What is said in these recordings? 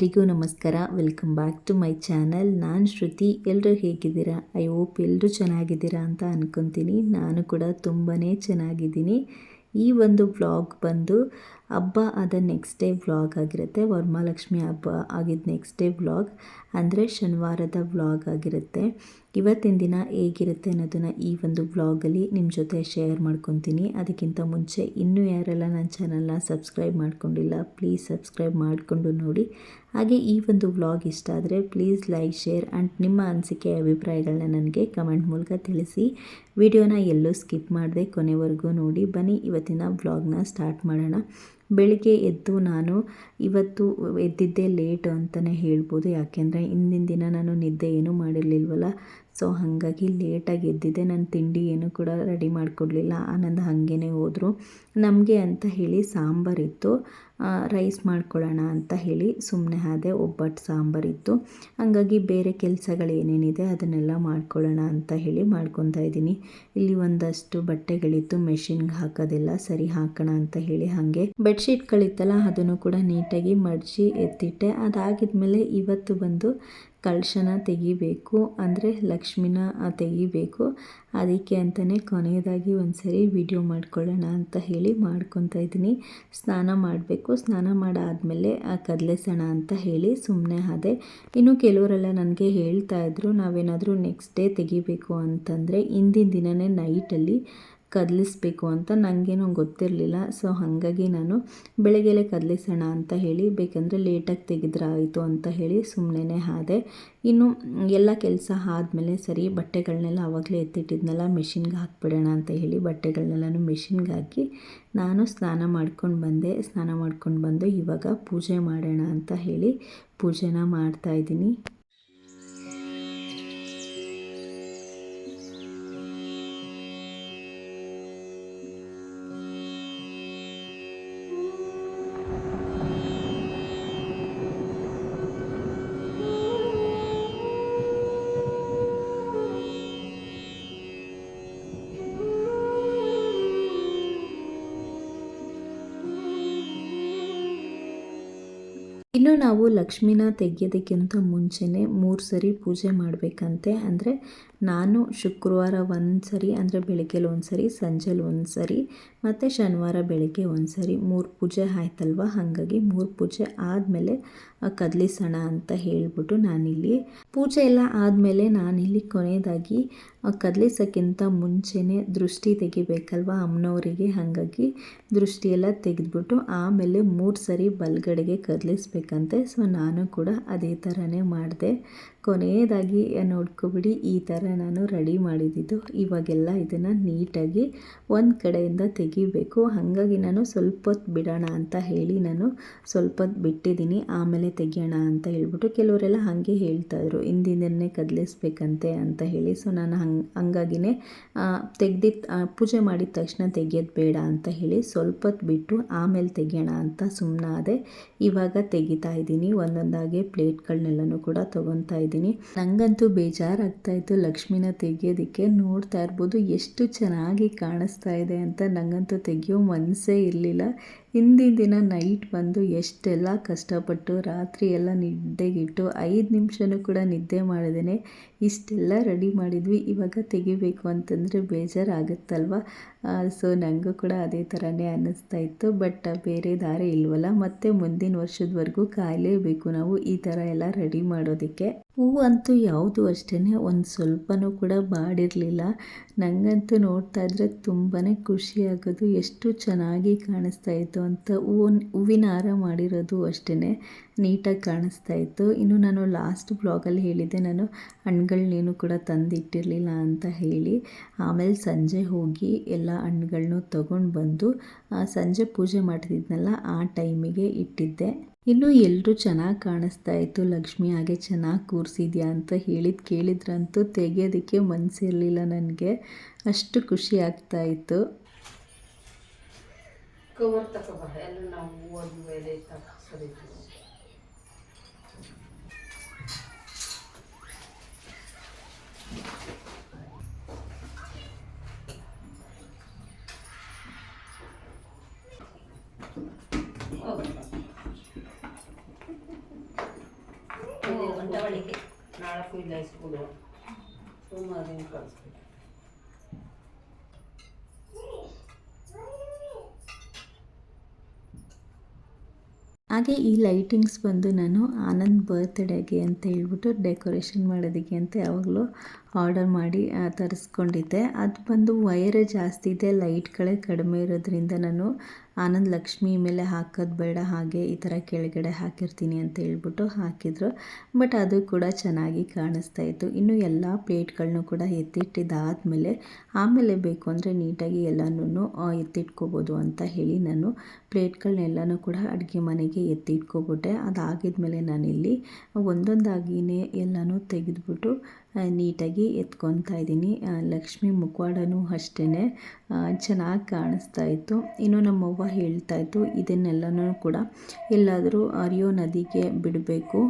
ಎಲ್ರಿಗೂ ನಮಸ್ಕಾರ. Welcome back to my channel ನಾನು ಶ್ರುತಿ. ಎಲ್ಲರೂ ಹೇಗಿದ್ದೀರಾ? ಐ ಹೋಪ್ ಎಲ್ಲರೂ ಚೆನ್ನಾಗಿದ್ದೀರಾ ಅಂತ ಅಂದ್ಕೊತೀನಿ ನಾನು ಕೂಡ ತುಂಬಾ ಚೆನ್ನಾಗಿದ್ದೀನಿ. ಈ ಒಂದು ವ್ಲಾಗ್ ಬಂದು ಹಬ್ಬ ಆದ ನೆಕ್ಸ್ಟ್ ಡೇ ವ್ಲಾಗ್ ಆಗಿರುತ್ತೆ. ವರಮಹಾಲಕ್ಷ್ಮಿ ಹಬ್ಬ ಆಗಿದ್ದ ನೆಕ್ಸ್ಟ್ ಡೇ ವ್ಲಾಗ್ ಅಂದರೆ ಶನಿವಾರದ ವ್ಲಾಗ್ ಆಗಿರುತ್ತೆ. ಇವತ್ತಿನ ದಿನ ಹೇಗಿರುತ್ತೆ ಅನ್ನೋದನ್ನು ಈ ಒಂದು ವ್ಲಾಗಲ್ಲಿ ನಿಮ್ಮ ಜೊತೆ ಶೇರ್ ಮಾಡ್ಕೊತೀನಿ. ಅದಕ್ಕಿಂತ ಮುಂಚೆ ಇನ್ನೂ ಯಾರೆಲ್ಲ ನನ್ನ ಚಾನಲ್ನ ಸಬ್ಸ್ಕ್ರೈಬ್ ಮಾಡ್ಕೊಂಡಿಲ್ಲ ಪ್ಲೀಸ್ ಸಬ್ಸ್ಕ್ರೈಬ್ ಮಾಡಿಕೊಂಡು ನೋಡಿ. ಹಾಗೆ ಈ ಒಂದು ವ್ಲಾಗ್ ಇಷ್ಟ ಆದರೆ ಪ್ಲೀಸ್ ಲೈಕ್ ಶೇರ್ ಆ್ಯಂಡ್ ನಿಮ್ಮ ಅನಿಸಿಕೆ ಅಭಿಪ್ರಾಯಗಳನ್ನ ನನಗೆ ಕಮೆಂಟ್ ಮೂಲಕ ತಿಳಿಸಿ. ವಿಡಿಯೋನ ಎಲ್ಲೂ ಸ್ಕಿಪ್ ಮಾಡದೆ ಕೊನೆವರೆಗೂ ನೋಡಿ. ಬನ್ನಿ, ಇವತ್ತಿನ ವ್ಲಾಗ್ನ ಸ್ಟಾರ್ಟ್ ಮಾಡೋಣ. ಬೆಳಿಗ್ಗೆ ಎದ್ದು ನಾನು ಇವತ್ತು ಎದ್ದಿದ್ದೇ ಲೇಟ್ ಅಂತಲೇ ಹೇಳ್ಬೋದು. ಯಾಕೆಂದರೆ ಹಿಂದಿನ ದಿನ ನಾನು ನಿದ್ದೆ ಏನೂ ಮಾಡಿರಲಿಲ್ವಲ್ಲ. ಸೊ ಹಾಗಾಗಿ ಲೇಟಾಗಿ ಎದ್ದಿದ್ದೆ. ನಾನು ತಿಂಡಿ ಏನು ಕೂಡ ರೆಡಿ ಮಾಡಿಕೊಡ್ಲಿಲ್ಲ. ಆನಂದ ಹಾಗೇ ಹೋದರು. ನಮಗೆ ಅಂತ ಹೇಳಿ ಸಾಂಬಾರಿತ್ತು ರೈಸ್ ಮಾಡ್ಕೊಳ್ಳೋಣ ಅಂತ ಹೇಳಿ ಸುಮ್ಮನೆ ಆದೆ ಒಬ್ಬಟ್ಟು ಸಾಂಬಾರಿತ್ತು ಹಾಗಾಗಿ ಬೇರೆ ಕೆಲಸಗಳೇನೇನಿದೆ ಅದನ್ನೆಲ್ಲ ಮಾಡ್ಕೊಳ್ಳೋಣ ಅಂತ ಹೇಳಿ ಮಾಡ್ಕೊತಾ ಇದ್ದೀನಿ. ಇಲ್ಲಿ ಒಂದಷ್ಟು ಬಟ್ಟೆಗಳಿತ್ತು. ಮೆಷಿನ್ಗೆ ಹಾಕೋದೆಲ್ಲ ಸರಿ ಹಾಕೋಣ ಅಂತ ಹೇಳಿ ಹಾಗೆ ಬೆಡ್ಶೀಟ್ಗಳಿತ್ತಲ್ಲ ಅದನ್ನು ಕೂಡ ನೀಟಾಗಿ ಮಡಚಿ ಎತ್ತಿಟ್ಟೆ. ಅದಾಗಿದ್ಮೇಲೆ ಇವತ್ತು ಬಂದು ಕಳಶನ ತೆಗಿಬೇಕು ಅಂದರೆ ಲಕ್ಷ್ಮಿನ ತೆಗಿಬೇಕು. ಅದಕ್ಕೆ ಅಂತಲೇ ಕೊನೆಯದಾಗಿ ಒಂದು ಸರಿ ವಿಡಿಯೋ ಮಾಡ್ಕೊಳ್ಳೋಣ ಅಂತ ಹೇಳಿ ಮಾಡ್ಕೊತಾ ಇದ್ದೀನಿ. ಸ್ನಾನ ಮಾಡಬೇಕು. ಸ್ನಾನ ಮಾಡಾದಮೇಲೆ ಕದಲೆಸೋಣ ಅಂತ ಹೇಳಿ ಸುಮ್ಮನೆ ಆದೆ ಇನ್ನು ಕೆಲವರೆಲ್ಲ ನನಗೆ ಹೇಳ್ತಾ ಇದ್ರು, ನಾವೇನಾದರೂ ನೆಕ್ಸ್ಟ್ ಡೇ ತೆಗಿಬೇಕು ಅಂತಂದರೆ ಹಿಂದಿನ ದಿನವೇ ನೈಟಲ್ಲಿ ಕದಲಿಸ್ಬೇಕು ಅಂತ ನನಗೇನು ಗೊತ್ತಿರಲಿಲ್ಲ. ಸೊ, ಹಾಗಾಗಿ ನಾನು ಬೆಳಗ್ಗೆಲೆ ಕದಲಿಸೋಣ ಅಂತ ಹೇಳಿ, ಬೇಕಂದರೆ ಲೇಟಾಗಿ ತೆಗೆದ್ರೆ ಆಯಿತು ಅಂತ ಹೇಳಿ ಸುಮ್ಮನೆ ಆದೆ. ಇನ್ನು ಎಲ್ಲ ಕೆಲಸ ಆದಮೇಲೆ ಸರಿ ಬಟ್ಟೆಗಳನ್ನೆಲ್ಲ ಆವಾಗಲೇ ಎತ್ತಿಟ್ಟಿದ್ನಲ್ಲ, ಮೆಷಿನ್ಗೆ ಹಾಕ್ಬಿಡೋಣ ಅಂತ ಹೇಳಿ ಬಟ್ಟೆಗಳನ್ನೆಲ್ಲನೂ ಮೆಷಿನ್ಗೆ ಹಾಕಿ ನಾನು ಸ್ನಾನ ಮಾಡ್ಕೊಂಡು ಬಂದೆ. ಸ್ನಾನ ಮಾಡ್ಕೊಂಡು ಬಂದು ಇವಾಗ ಪೂಜೆ ಮಾಡೋಣ ಅಂತ ಹೇಳಿ ಪೂಜೆನ ಮಾಡ್ತಾಯಿದ್ದೀನಿ ಇನ್ನು ನಾವು ಲಕ್ಷ್ಮಿನ ತೆಗೆಯೋದಕ್ಕಿಂತ ಮುಂಚೆನೇ ಮೂರು ಸರಿ ಪೂಜೆ ಮಾಡಬೇಕಂತೆ. ಅಂದರೆ ನಾನು ಶುಕ್ರವಾರ ಒಂದು ಸರಿ ಅಂದರೆ ಬೆಳಗ್ಗೆಲಿ ಒಂದು ಸರಿ ಸಂಜೆಲಿ ಒಂದು ಸರಿ ಮತ್ತು ಶನಿವಾರ ಬೆಳಗ್ಗೆ ಒಂದು ಸರಿ ಮೂರು ಪೂಜೆ ಆಯ್ತಲ್ವ? ಹಾಗಾಗಿ ಮೂರು ಪೂಜೆ ಆದಮೇಲೆ ಕದಲಿಸೋಣ ಅಂತ ಹೇಳಿಬಿಟ್ಟು ನಾನಿಲ್ಲಿ ಪೂಜೆ ಎಲ್ಲ ಆದಮೇಲೆ ನಾನಿಲ್ಲಿ ಕೊನೆಯದಾಗಿ ಕದಲಿಸೋಕ್ಕಿಂತ ಮುಂಚೆನೇ ದೃಷ್ಟಿ ತೆಗಿಬೇಕಲ್ವ ಅಮ್ಮನವರಿಗೆ? ಹಾಗಾಗಿ ದೃಷ್ಟಿಯೆಲ್ಲ ತೆಗೆದ್ಬಿಟ್ಟು ಆಮೇಲೆ ಮೂರು ಸರಿ ಬಲ್ಗಡೆಗೆ ಕದಲಿಸ್ಬೇಕಂತೆ. ಸೊ, ನಾನು ಕೂಡ ಅದೇ ಥರನೇ ಮಾಡಿದೆ. ಕೊನೆಯದಾಗಿ ನೋಡ್ಕೊಬಿಡಿ, ಈ ಥರ ನಾನು ರೆಡಿ ಮಾಡಿದ್ದು. ಇವಾಗೆಲ್ಲ ಇದನ್ನು ನೀಟಾಗಿ ಒಂದು ಕಡೆಯಿಂದ ತೆಗಿಬೇಕು. ಹಾಗಾಗಿ ನಾನು ಸ್ವಲ್ಪ ಹೊತ್ತು ಬಿಡೋಣ ಅಂತ ಹೇಳಿ ನಾನು ಸ್ವಲ್ಪ ಹೊತ್ತು ಬಿಟ್ಟಿದ್ದೀನಿ. ಆಮೇಲೆ ತೆಗಿಯೋಣ ಅಂತ ಹೇಳ್ಬಿಟ್ಟು ಕೆಲವರೆಲ್ಲ ಹಾಗೆ ಹೇಳ್ತಾಯಿದ್ರು ಹಿಂದಿಂದನೇ ಕದಲಿಸ್ಬೇಕಂತೆ ಅಂತ ಹೇಳಿ. ಸೊ ನಾನು ಹಂಗೆ, ಹಂಗಾಗಿನೇ ತೆಗ್ದಿದ್ದ ಪೂಜೆ ಮಾಡಿದ ತಕ್ಷಣ ತೆಗಿಯೋದು ಬೇಡ ಅಂತ ಹೇಳಿ ಸ್ವಲ್ಪ ಹೊತ್ತು ಬಿಟ್ಟು ಆಮೇಲೆ ತೆಗಿಯೋಣ ಅಂತ ಸುಮ್ಮನಾದೆ ಇವಾಗ ತೆಗಿತಾ ಇದ್ದೀನಿ. ಒಂದೊಂದಾಗೆ ಪ್ಲೇಟ್ಗಳನ್ನೆಲ್ಲನೂ ಕೂಡ ತೊಗೊತಾ ನನಗಂತೂ ಬೇಜಾರಾಗ್ತಾ ಇತ್ತು ಲಕ್ಷ್ಮಿನ ತೆಗಿಯೋದಕ್ಕೆ. ನೋಡ್ತಾ ಇರ್ಬೋದು ಎಷ್ಟು ಚೆನ್ನಾಗಿ ಕಾಣಿಸ್ತಾ ಇದೆ ಅಂತ ನನಗಂತೂ ತೆಗಿಯೋ ಮನಸ್ಸೇ ಇರಲಿಲ್ಲ. ಹಿಂದಿನ ದಿನ ನೈಟ್ ಬಂದು ಎಷ್ಟೆಲ್ಲ ಕಷ್ಟಪಟ್ಟು ರಾತ್ರಿ ಎಲ್ಲ ನಿದ್ದೆಗಿಟ್ಟು ಐದು ನಿಮಿಷನೂ ಕೂಡ ನಿದ್ದೆ ಮಾಡಿದೇನೆ, ಇಷ್ಟೆಲ್ಲ ರೆಡಿ ಮಾಡಿದ್ವಿ. ಇವಾಗ ತೆಗಿಬೇಕು ಅಂತಂದರೆ ಬೇಜಾರಾಗುತ್ತಲ್ವ? ಸೊ ನನಗೂ ಕೂಡ ಅದೇ ಥರನೇ ಅನ್ನಿಸ್ತಾ ಇತ್ತು. ಬಟ್ ಬೇರೆ ದಾರಿ ಇಲ್ವಲ್ಲ? ಮತ್ತು ಮುಂದಿನ ವರ್ಷದವರೆಗೂ ಕಾಯಲೇಬೇಕು ನಾವು ಈ ಥರ ಎಲ್ಲ ರೆಡಿ ಮಾಡೋದಕ್ಕೆ. ಹೂವಂತೂ ಯಾವುದು ಅಷ್ಟೇ ಒಂದು ಸ್ವಲ್ಪನೂ ಕೂಡ ಬಾಡಿರಲಿಲ್ಲ. ನನಗಂತೂ ನೋಡ್ತಾ ಇದ್ರೆ ತುಂಬಾ ಖುಷಿ ಎಷ್ಟು ಚೆನ್ನಾಗಿ ಕಾಣಿಸ್ತಾ ಇತ್ತು. ಅಂತ ಹೂವನ್, ಹೂವಿನ ಹಾರ ಮಾಡಿರೋದು ಅಷ್ಟೇ ನೀಟಾಗಿ ಕಾಣಿಸ್ತಾ ಇತ್ತು. ಇನ್ನು ನಾನು ಲಾಸ್ಟ್ ಬ್ಲಾಗಲ್ಲಿ ಹೇಳಿದ್ದೆ, ನಾನು ಹಣ್ಗಳನ್ನೇನು ಕೂಡ ತಂದಿಟ್ಟಿರಲಿಲ್ಲ ಅಂತ ಹೇಳಿ. ಆಮೇಲೆ ಸಂಜೆ ಹೋಗಿ ಎಲ್ಲ ಹಣ್ಗಳನ್ನೂ ತೊಗೊಂಡು ಬಂದು ಸಂಜೆ ಪೂಜೆ ಮಾಡ್ತಿದ್ನಲ್ಲ, ಆ ಟೈಮಿಗೆ ಇಟ್ಟಿದ್ದೆ. ಇನ್ನು ಎಲ್ಲರೂ ಚೆನ್ನಾಗಿ ಕಾಣಿಸ್ತಾ ಇತ್ತು. ಲಕ್ಷ್ಮಿ ಹಾಗೆ ಚೆನ್ನಾಗಿ ಕೂರಿಸಿದ್ಯಾ ಅಂತ ಹೇಳಿದ್ದು ಕೇಳಿದ್ರಂತೂ ತೆಗೆಯೋದಕ್ಕೆ ಮನಸ್ಸಿರಲಿಲ್ಲ ನನಗೆ. ಅಷ್ಟು ಖುಷಿ ಆಗ್ತಾ ಇತ್ತು. ಕವರ್ ತಗೋಬ ಎಲ್ಲ ನಾವು ಓದಿ ಮೇಲೆ ತಗೋ ಸರಿ ನಾಲ್ಕು ಐಸ್ಕೂಲು ಸುಮಾರು ಸೋಮವಾರ ಕಳಿಸ್ತೀವಿ ಹಾಗೆ ಈ ಲೈಟಿಂಗ್ಸ್ ಬಂದು ನಾನು ಆನಂದ್ ಬರ್ತ್ಡೇಗೆ ಅಂತ ಹೇಳ್ಬಿಟ್ಟು ಡೆಕೋರೇಷನ್ ಮಾಡೋದಕ್ಕೆ ಅಂತ ಯಾವಾಗಲೂ ಆರ್ಡರ್ ಮಾಡಿ ತರಿಸ್ಕೊಂಡಿದ್ದೆ. ಅದು ಬಂದು ವೈರೇ ಜಾಸ್ತಿ ಇದೆ ಲೈಟ್ಗಳೇ ಕಡಿಮೆ ಇರೋದ್ರಿಂದ ನಾನು ಆನಂದ್ ಲಕ್ಷ್ಮಿ ಮೇಲೆ ಹಾಕೋದು ಬೇಡ, ಹಾಗೆ ಈ ಥರ ಕೆಳಗಡೆ ಹಾಕಿರ್ತೀನಿ ಅಂತ ಹೇಳ್ಬಿಟ್ಟು ಹಾಕಿದ್ರು. ಬಟ್ ಅದು ಕೂಡ ಚೆನ್ನಾಗಿ ಕಾಣಿಸ್ತಾ ಇತ್ತು. ಇನ್ನು ಎಲ್ಲ ಪ್ಲೇಟ್ಗಳನ್ನೂ ಕೂಡ ಎತ್ತಿಟ್ಟಿದ್ದಾದಮೇಲೆ ಆಮೇಲೆ ಬೇಕು ಅಂದರೆ ನೀಟಾಗಿ ಎಲ್ಲನೂ ಎತ್ತಿಟ್ಕೋಬೋದು ಅಂತ ಹೇಳಿ ನಾನು ಪ್ಲೇಟ್ಗಳನ್ನೆಲ್ಲನೂ ಕೂಡ ಅಡುಗೆ ಮನೆಗೆ ಎತ್ತಿಟ್ಕೊಬಿಟ್ಟೆ. ಅದಾಗಿದ್ಮೇಲೆ ನಾನಿಲ್ಲಿ ಒಂದೊಂದಾಗಿಯೇ ಎಲ್ಲನೂ ತೆಗೆದ್ಬಿಟ್ಟು ನೀಟಾಗಿ ಎತ್ಕೊತಾ ಇದ್ದೀನಿ. ಲಕ್ಷ್ಮಿ ಮುಖವಾಡನೂ ಅಷ್ಟೇ ಚೆನ್ನಾಗಿ ಕಾಣಿಸ್ತಾ ಇತ್ತು. ಇನ್ನು ನಮ್ಮವ್ವ ಹೇಳ್ತಾ ಇತ್ತು, ಇದನ್ನೆಲ್ಲನೂ ಕೂಡ ಎಲ್ಲಾದರೂ ಅರಿಯೋ ನದಿಗೆ ಬಿಡಬೇಕು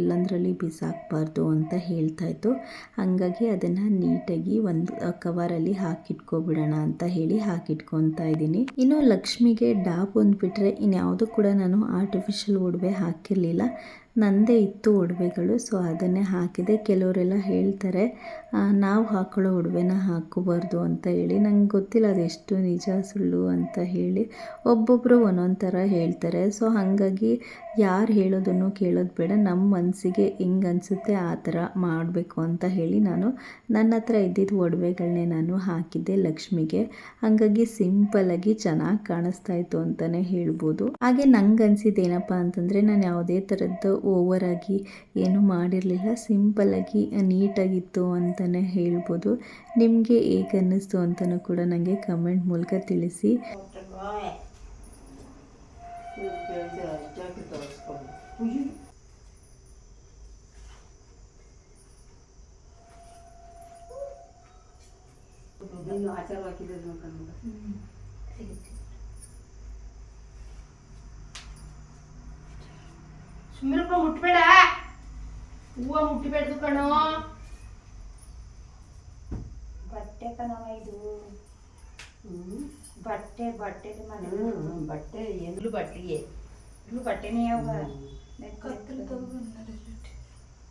ಎಲ್ಲಂದರಲ್ಲಿ ಬಿಸಾಕಬಾರ್ದು ಅಂತ ಹೇಳ್ತಾ ಇತ್ತು. ಹಾಗಾಗಿ ಅದನ್ನು ನೀಟಾಗಿ ಒಂದು ಕವರಲ್ಲಿ ಹಾಕಿಟ್ಕೊಬಿಡೋಣ ಅಂತ ಹೇಳಿ ಹಾಕಿಟ್ಕೊತಾ ಇದ್ದೀನಿ. ಇನ್ನು ಲಕ್ಷ್ಮಿಗೆ ಡಾಬ್ ಅಂದ್ಬಿಟ್ರೆ ಇನ್ಯಾವುದು ಕೂಡ ನಾನು ಆರ್ಟಿಫಿಷಿಯಲ್ ಒಡವೆ ಹಾಕಿರಲಿಲ್ಲ. ನಂದೇ ಇತ್ತು ಒಡವೆಗಳು. ಸೊ, ಅದನ್ನೇ ಹಾಕಿದೆ. ಕೆಲವರೆಲ್ಲ ಹೇಳ್ತಾರೆ ನಾವು ಹಾಕೊಳ್ಳೋ ಒಡವೆನ ಹಾಕೋಬಾರ್ದು ಅಂತ ಹೇಳಿ. ನಂಗೆ ಗೊತ್ತಿಲ್ಲ ಅದೆಷ್ಟು ನಿಜ ಸುಳ್ಳು ಅಂತ ಹೇಳಿ. ಒಬ್ಬೊಬ್ಬರು ಒಂದೊಂದು ಥರ ಹೇಳ್ತಾರೆ. ಸೊ, ಹಾಗಾಗಿ ಯಾರು ಹೇಳೋದನ್ನು ಕೇಳೋದು ಬೇಡ. ನಮ್ಮ ಮನಸ್ಸಿಗೆ ಹೆಂಗೆ ಅನಿಸುತ್ತೆ ಆ ಥರ ಮಾಡಬೇಕು ಅಂತ ಹೇಳಿ ನಾನು ನನ್ನ ಹತ್ರ ಇದ್ದಿದ್ದು ಒಡವೆಗಳನ್ನೇ ನಾನು ಹಾಕಿದ್ದೆ ಲಕ್ಷ್ಮಿಗೆ. ಹಾಗಾಗಿ ಸಿಂಪಲ್ಲಾಗಿ ಚೆನ್ನಾಗಿ ಕಾಣಿಸ್ತಾ ಇತ್ತು ಅಂತಲೇ ಹೇಳ್ಬೋದು. ಹಾಗೆ ನಂಗೆ ಅನ್ಸಿದ್ದು ಏನಪ್ಪ ಅಂತಂದರೆ, ನಾನು ಯಾವುದೇ ಥರದ್ದು ಓವರಾಗಿ ಏನೂ ಮಾಡಿರಲಿಲ್ಲ ಸಿಂಪಲ್ಲಾಗಿ ನೀಟಾಗಿತ್ತು ಅಂತಲೇ ಹೇಳ್ಬೋದು ನಿಮಗೆ ಹೇಗೆ ಅನ್ನಿಸ್ತು ಅಂತಲೂ ಕೂಡ ನನಗೆ ಕಮೆಂಟ್ ಮೂಲಕ ತಿಳಿಸಿ ಆಚಾರ ಹಾಕಿದ್ರೆ ಸುಮ್ಮನೆ ಮುಟ್ಬೇಡ. ಹೂವ ಮುಟ್ಬೇಡ್ದು ಕಣೋ. ಬಟ್ಟೆ ಕಣವ ಇದು. ಹ್ಞೂ ಬಟ್ಟೆ ಬಟ್ಟೆ ಮನೆ ಬಟ್ಟೆ ಎಲ್ಲೂ ಬಟ್ಟೆಗೆ ಇವು ಬಟ್ಟೆನೇ ಯಾವ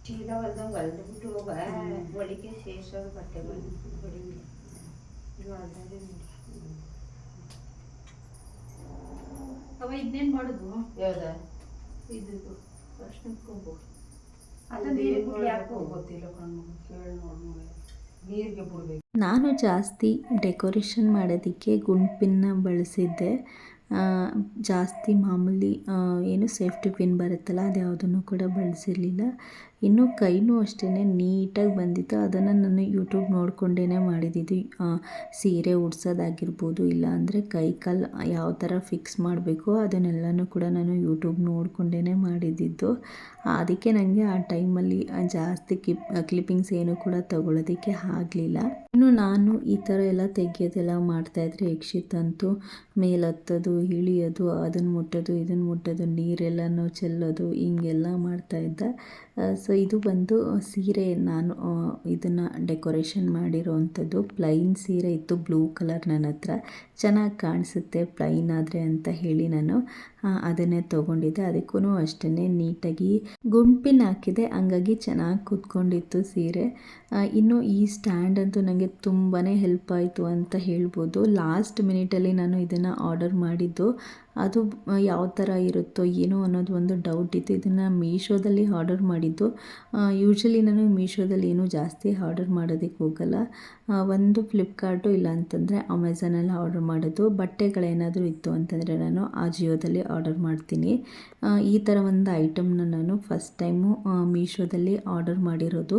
ಚೀಲ ಹೊಲ್ದಂಗೆ ಹೊಲ್ದು ಬಿಟ್ಟು ಹೋಗ. ಒಳಿಗೆ ಸೇರ್ಸೋದು ಬಟ್ಟೆ ಬಂದು ಇದು ಹೊಲ್ದಾಗೆ. ಅವ ಇದನ್ನೇನು ಮಾಡೋದು? ಯಾವ್ದು? ಇದು ಅರ್ಶಿನ ಕೊಂಬು ಅದು ನೀರು ಬಿಡ್ಲಿ ಯಾಕೋ ಗೊತ್ತಿಲ್ಲ ಕಣ್ಣು ಕೇಳಿ ನೋಡಿ ನೀರಿಗೆ ಬಿಡ್ಬೇಕು. ನಾನು ಜಾಸ್ತಿ ಡೆಕೋರೇಷನ್ ಮಾಡೋದಕ್ಕೆ ಗುಂಪಿನ ಬಳಸಿದ್ದೆ. ಆ, ಜಾಸ್ತಿ ಮಾಮೂಲಿ ಏನು ಸೇಫ್ಟಿ ಪಿನ್ ಬರುತ್ತಲ್ಲ ಅದು ಯಾವುದನ್ನು ಕೂಡ ಬಳಸಿರಲಿಲ್ಲ. ಇನ್ನು ಕೈನೂ ಅಷ್ಟೇ ನೀಟಾಗಿ ಬಂದಿತ್ತು. ಅದನ್ನು ನಾನು ಯೂಟ್ಯೂಬ್ ನೋಡಿಕೊಂಡೇ ಮಾಡಿದ್ದಿದ್ದು ಸೀರೆ ಉಡ್ಸೋದಾಗಿರ್ಬೋದು ಇಲ್ಲ ಅಂದರೆ ಕೈ ಕಾಲು ಯಾವ ಥರ ಫಿಕ್ಸ್ ಮಾಡಬೇಕು ಅದನ್ನೆಲ್ಲನೂ ಕೂಡ ನಾನು ಯೂಟ್ಯೂಬ್ ನೋಡಿಕೊಂಡೇ ಮಾಡಿದ್ದಿದ್ದು ಅದಕ್ಕೆ ನನಗೆ ಆ ಟೈಮಲ್ಲಿ ಜಾಸ್ತಿ ಕ್ಲಿಪ್ ಕ್ಲಿಪ್ಪಿಂಗ್ಸ್ ಏನು ಕೂಡ ತಗೊಳ್ಳೋದಕ್ಕೆ ಆಗಲಿಲ್ಲ. ಇನ್ನು ನಾನು ಈ ಥರ ಎಲ್ಲ ತೆಗಿಯೋದೆಲ್ಲ ಮಾಡ್ತಾಯಿದ್ರೆ ಯಕ್ಷಿತಂತೂ ಮೇಲತ್ತೋದು, ಇಳಿಯೋದು ಅದನ್ನು ಮುಟ್ಟೋದು ಇದನ್ನು ಮುಟ್ಟೋದು, ನೀರೆಲ್ಲನೂ ಚೆಲ್ಲೋದು, ಹಿಂಗೆಲ್ಲ ಮಾಡ್ತಾಯಿದ್ದ ಸೊ ಇದು ಬಂದು ಸೀರೆ ನಾನು ಇದನ್ನು ಡೆಕೋರೇಷನ್ ಮಾಡಿರೋವಂಥದ್ದು. ಪ್ಲೈನ್ ಸೀರೆ ಇತ್ತು ಬ್ಲೂ ಕಲರ್ ನನ್ನ ಹತ್ರ. ಚೆನ್ನಾಗಿ ಕಾಣಿಸುತ್ತೆ ಪ್ಲೈನ್ ಆದರೆ ಅಂತ ಹೇಳಿ ನಾನು ಅದನ್ನೇ ತೊಗೊಂಡಿದ್ದೆ. ಅದಕ್ಕೂ ಅಷ್ಟೇ ನೀಟಾಗಿ ಗುಂಪಿನ ಹಾಕಿದೆ. ಹಂಗಾಗಿ ಚೆನ್ನಾಗಿ ಕೂತ್ಕೊಂಡಿತ್ತು ಸೀರೆ. ಇನ್ನು ಈ ಸ್ಟ್ಯಾಂಡ್ ಅಂತೂ ನನಗೆ ತುಂಬಾ ಹೆಲ್ಪ್ ಆಯಿತು ಅಂತ ಹೇಳ್ಬೋದು. ಲಾಸ್ಟ್ ಮಿನಿಟಲ್ಲಿ ನಾನು ಇದನ್ನು ಆರ್ಡರ್ ಮಾಡಿದ್ದು. ಅದು ಯಾವ ಥರ ಇರುತ್ತೋ ಏನೋ ಅನ್ನೋದು ಒಂದು ಡೌಟ್ ಇತ್ತು. ಇದನ್ನು ಮೀಶೋದಲ್ಲಿ ಆರ್ಡರ್ ಮಾಡಿದ್ದು. ಯೂಶ್ವಲಿ ನಾನು ಮೀಶೋದಲ್ಲಿ ಏನೂ ಜಾಸ್ತಿ ಆರ್ಡರ್ ಮಾಡೋದಕ್ಕೆ ಹೋಗಲ್ಲ. ಒಂದು ಫ್ಲಿಪ್ಕಾರ್ಟು ಇಲ್ಲ ಅಂತಂದರೆ ಅಮೆಝಾನಲ್ಲಿ ಆರ್ಡರ್ ಮಾಡೋದು ಬಟ್ಟೆಗಳೇನಾದರೂ ಇತ್ತು ಅಂತಂದರೆ ನಾನು ಆ ಜಿಯೋದಲ್ಲಿ ಆರ್ಡರ್ ಮಾಡ್ತೀನಿ. ಈ ಥರ ಒಂದು ಐಟಮ್ನ ನಾನು ಫಸ್ಟ್ ಟೈಮು ಮೀಶೋದಲ್ಲಿ ಆರ್ಡರ್ ಮಾಡಿರೋದು.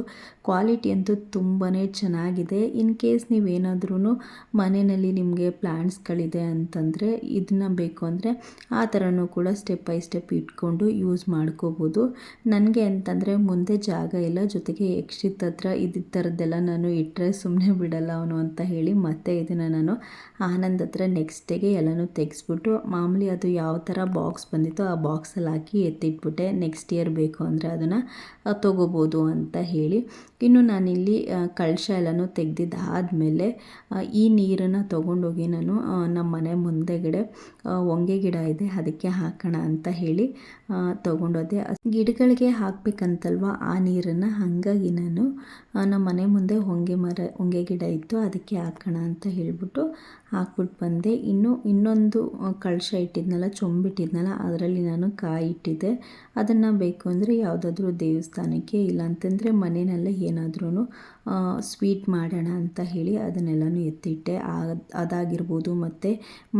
ಕ್ವಾಲಿಟಿ ಅಂತೂ ತುಂಬಾ ಚೆನ್ನಾಗಿದೆ. ಇನ್ ಕೇಸ್ ನೀವೇನಾದ್ರೂ ಮನೆಯಲ್ಲಿ ನಿಮಗೆ ಪ್ಲ್ಯಾಂಟ್ಸ್ಗಳಿದೆ ಅಂತಂದರೆ ಇದನ್ನ ಬೇಕು ಅಂದರೆ ಆ ಥರನೂ ಕೂಡ ಸ್ಟೆಪ್ ಬೈ ಸ್ಟೆಪ್ ಇಟ್ಕೊಂಡು ಯೂಸ್ ಮಾಡ್ಕೋಬೋದು. ನನಗೆ ಅಂತಂದರೆ ಮುಂದೆ ಜಾಗ ಇಲ್ಲ, ಜೊತೆಗೆ ಯಕ್ಷಿತ್ ಹತ್ರ ಇದ್ದ ಥರದ್ದೆಲ್ಲ ನಾನು ಇಟ್ಟರೆ ಸುಮ್ಮನೆ ಬಿಡಲ್ಲ ಅವನು ಅಂತ ಹೇಳಿ ಮತ್ತೆ ಇದನ್ನು ನಾನು ಆನಂದ್ ಆನಂದ್ ಹತ್ರ ನೆಕ್ಸ್ಟ್ ಡೇಗೆ ಎಲ್ಲನೂ ತೆಗೆಸ್ಬಿಟ್ಟು ಮಾಮೂಲಿ ಅದು ಯಾವ ಥರ ಬಾಕ್ಸ್ ಬಂದಿತ್ತು ಆ ಬಾಕ್ಸಲ್ಲಿ ಹಾಕಿ ಎತ್ತಿಟ್ಬಿಟ್ಟೆ ನೆಕ್ಸ್ಟ್ ಇಯರ್ ಬೇಕು ಅಂದರೆ ಅದನ್ನು ತೊಗೋಬೋದು ಅಂತ ಹೇಳಿ. ಇನ್ನು ನಾನಿಲ್ಲಿ ಕಳಶ ಎಲ್ಲನೂ ತೆಗೆದಿದ್ದಾದಮೇಲೆ ಈ ನೀರನ್ನು ತೊಗೊಂಡೋಗಿ ನಾನು ನಮ್ಮ ಮನೆ ಮುಂದೆಗಡೆ ಹೊಂಗೆ ಗಿಡ ಇದೆ ಅದಕ್ಕೆ ಹಾಕೋಣ ಅಂತ ಹೇಳಿ ತೊಗೊಂಡೋದೆ. ಗಿಡಗಳಿಗೆ ಹಾಕಬೇಕಂತಲ್ವ ಆ ನೀರನ್ನು? ಹಾಗಾಗಿ ನಾನು ನಮ್ಮ ಮನೆ ಮುಂದೆ ಹೊಂಗೆ ಮರ, ಹೊಂಗೆ ಗಿಡ ಇತ್ತು ಅದಕ್ಕೆ ಹಾಕೋಣ ಅಂತ ಹೇಳ್ಬಿಟ್ಟು ಹಾಕ್ಬಿಟ್ಟು ಬಂದೆ. ಇನ್ನು ಇನ್ನೊಂದು ಕಳಶ ಇಟ್ಟಿದ್ನಲ್ಲ, ಚೊಂಬಿಟ್ಟಿದ್ನಲ್ಲ, ಅದರಲ್ಲಿ ನಾನು ಕಾಯಿ ಇಟ್ಟಿದ್ದೆ. ಅದನ್ನು ಬೇಕು ಅಂದರೆ ಯಾವುದಾದ್ರೂ ದೇವಸ್ಥಾನಕ್ಕೆ, ಇಲ್ಲಾಂತಂದರೆ ಮನೆಯಲ್ಲೇ ಏನಾದ್ರೂ ಸ್ವೀಟ್ ಮಾಡೋಣ ಅಂತ ಹೇಳಿ ಅದನ್ನೆಲ್ಲನೂ ಎತ್ತಿಟ್ಟೆ. ಅದಾಗಿರ್ಬೋದು ಮತ್ತು